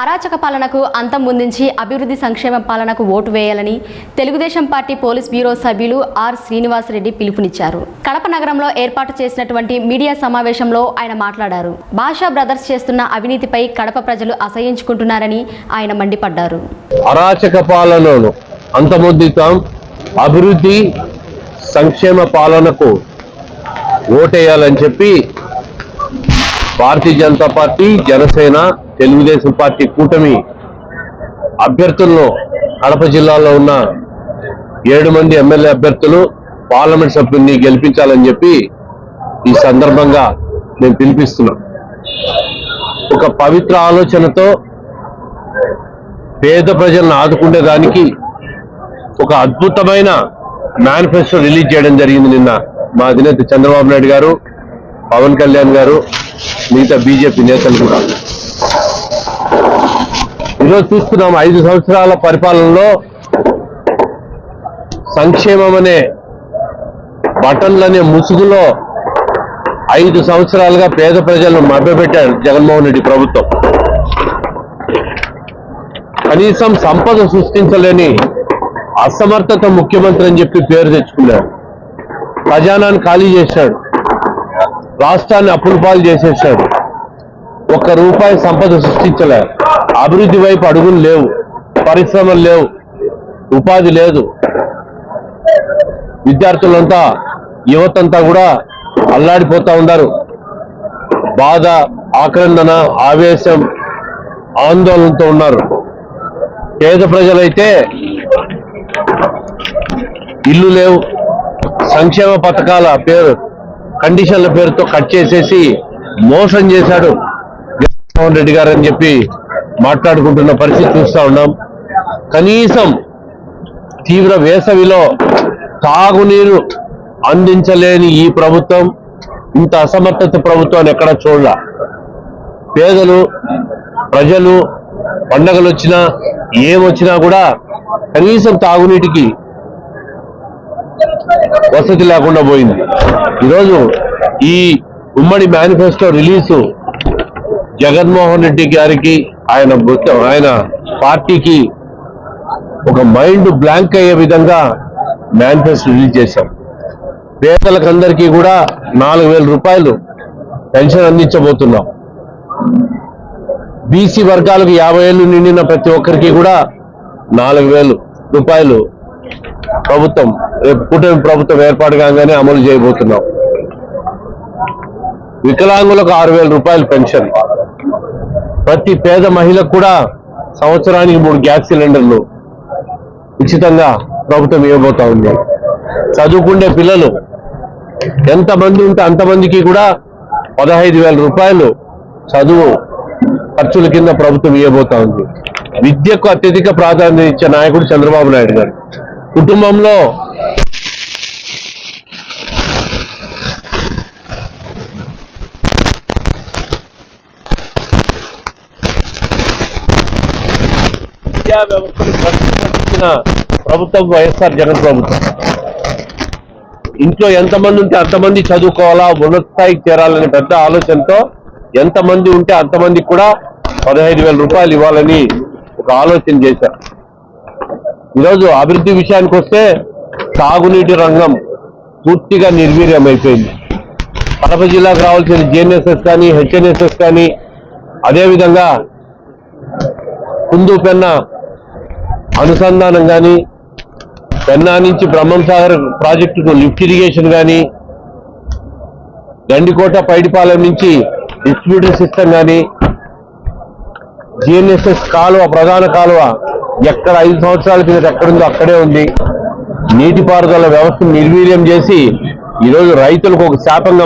అరాచక పాలనకు అంతం ముందించి అభివృద్ధి సంక్షేమ పాలనకు ఓటు వేయాలని తెలుగుదేశం పార్టీ పోలీస్ బ్యూరో సభ్యులు ఆర్ శ్రీనివాసరెడ్డి పిలుపునిచ్చారు. కడప నగరంలో ఏర్పాటు చేసినటువంటి మీడియా సమావేశంలో ఆయన మాట్లాడారు. భాషా బ్రదర్స్ చేస్తున్న అవినీతిపై కడప ప్రజలు అసహించుకుంటున్నారని ఆయన మండిపడ్డారు. అరాచక పాలనను అంతమొందితాం. అభివృద్ధి సంక్షేమ పాలనకు ఓటేయాలని చెప్పి భారతీయ జనతా పార్టీ జనసేన తెలుగుదేశం పార్టీ కూటమి అభ్యర్థుల్లో కడప జిల్లాలో ఉన్న ఏడు మంది ఎమ్మెల్యే అభ్యర్థులు పార్లమెంట్ సభ్యుల్ని గెలిపించాలని చెప్పి ఈ సందర్భంగా నేను పిలిపిస్తున్నా. ఒక పవిత్ర ఆలోచనతో పేద ప్రజలను ఆదుకునే దానికి ఒక అద్భుతమైన మేనిఫెస్టో రిలీజ్ చేయడం జరిగింది నిన్న మా అధినేత చంద్రబాబు నాయుడు గారు పవన్ కళ్యాణ్ గారు మిగతా బీజేపీ నేతలు కూడా. ఈరోజు చూస్తున్నాం ఐదు సంవత్సరాల పరిపాలనలో సంక్షేమం అనే బటన్లనే ముసుగులో ఐదు సంవత్సరాలుగా పేద ప్రజలను మభ్యపెట్టారు జగన్మోహన్ రెడ్డి ప్రభుత్వం. కనీసం సంపద సృష్టించలేని అసమర్థత ముఖ్యమంత్రి అని చెప్పి పేరు తెచ్చుకున్నారు. ఖజానాన్ని ఖాళీ చేశాడు. రాష్ట్రాన్ని అప్పుల పాలు చేసేసాడు. ఒక్క రూపాయి సంపద సృష్టించలేరు అభివృద్ధి వైపు అడుగులు లేవు పరిశ్రమలు లేవు ఉపాధి లేదు. విద్యార్థులంతా యువతంతా కూడా అల్లాడిపోతా ఉన్నారు. బాధ ఆక్రందన ఆవేశం ఆందోళనతో ఉన్నారు. పేద ప్రజలైతే ఇల్లు లేవు. సంక్షేమ పథకాల పేరు కండిషన్ల పేరుతో కట్ చేసేసి మోసం చేశాడు. జగన్మోహన్ రెడ్డి గారు అని చెప్పి మాట్లాడుకుంటున్న పరిస్థితి చూస్తూ ఉన్నాం. కనీసం తీవ్ర వేసవిలో తాగునీరు అందించలేని ఈ ప్రభుత్వం ఇంత అసమర్థత ప్రభుత్వాన్ని ఎక్కడ చూడాల. పేదలు ప్రజలు పండగలు వచ్చినా ఏమొచ్చినా కూడా కనీసం తాగునీటికి వసతి లేకుండా పోయింది. ఈరోజు ఈ ఉమ్మడి మేనిఫెస్టో రిలీజు జగన్మోహన్ రెడ్డి గారికి ఆయన ఆయన పార్టీకి ఒక మైండ్ బ్లాంక్ అయ్యే విధంగా మేనిఫెస్టో రిలీజ్ చేశాం. పేదలకందరికీ కూడా నాలుగు వేల రూపాయలు పెన్షన్ అందించబోతున్నాం. బీసీ వర్గాలకు యాభై ఏళ్ళు నిండిన ప్రతి ఒక్కరికి కూడా నాలుగు వేలు రూపాయలు ప్రభుత్వం రేపు కూటమి ప్రభుత్వం ఏర్పాటు కాగానే అమలు చేయబోతున్నాం. వికలాంగులకు ఆరు వేల రూపాయలు పెన్షన్. ప్రతి పేద మహిళకు కూడా సంవత్సరానికి మూడు గ్యాస్ సిలిండర్లు ఉచితంగా ప్రభుత్వం ఇవ్వబోతా ఉంది. చదువుకునే పిల్లలు ఎంతమంది ఉంటే అంతమందికి కూడా పదహైదు వేల రూపాయలు చదువు ఖర్చుల కింద ప్రభుత్వం ఇవ్వబోతా ఉంది. విద్యకు అత్యధిక ప్రాధాన్యత ఇచ్చే నాయకుడు చంద్రబాబు నాయుడు గారు. కుటుంబంలో విద్యా వ్యవస్థను ప్రతిష్ఠించిన ప్రభుత్వం వైఎస్ఆర్ జగన్ ప్రభుత్వం. ఇంట్లో ఎంతమంది ఉంటే అంతమంది చదువుకోవాలా? ఉన్నత స్థాయికి చేరాలనే పెద్ద ఆలోచనతో ఎంతమంది ఉంటే అంతమందికి కూడా పదహైదు వేల రూపాయలు ఇవ్వాలని ఒక ఆలోచన చేశారు. ఈరోజు అభివృద్ధి విషయానికి వస్తే తాగునీటి రంగం పూర్తిగా నిర్వీర్యం అయిపోయింది. కడప జిల్లాకు రావాల్సిన జిఎన్ఎస్ఎస్ కానీ హెచ్ఎన్ఎస్ఎస్ కానీ అదేవిధంగా కుందుపెన్న అనుసంధానం కానీ పెన్నా నుంచి బ్రహ్మం సాగర్ ప్రాజెక్టుకు లిఫ్ట్ ఇరిగేషన్ కానీ గండికోట పైడిపాలెం నుంచి డిస్ట్రిబ్యూటర్ సిస్టమ్ కానీ జిఎన్ఎస్ఎస్ కాలువ ప్రధాన కాలువ ఎక్కడ ఐదు సంవత్సరాల కింద ఎక్కడుందో అక్కడే ఉంది. నీటిపారుదల వ్యవస్థను నిర్వీర్యం చేసి ఈరోజు రైతులకు ఒక శాపంగా